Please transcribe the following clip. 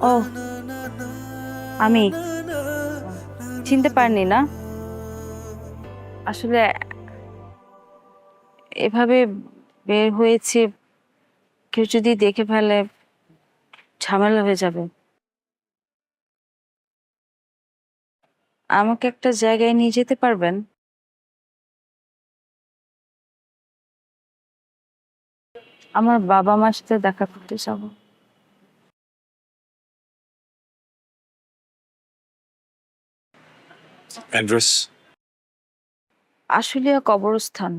ও, আমি চিনতে পারিনি না। আসলে এভাবে বের হয়েছে, কেউ যদি দেখে ফেলে, ঝামেলা হয়ে যাবে। আমাকে একটা জায়গায় নিয়ে যেতে পারবেন? আমার বাবা মার সাথে দেখা করতে যাব। অ্যাড্রেস? আশুলিয়া কবরস্থান।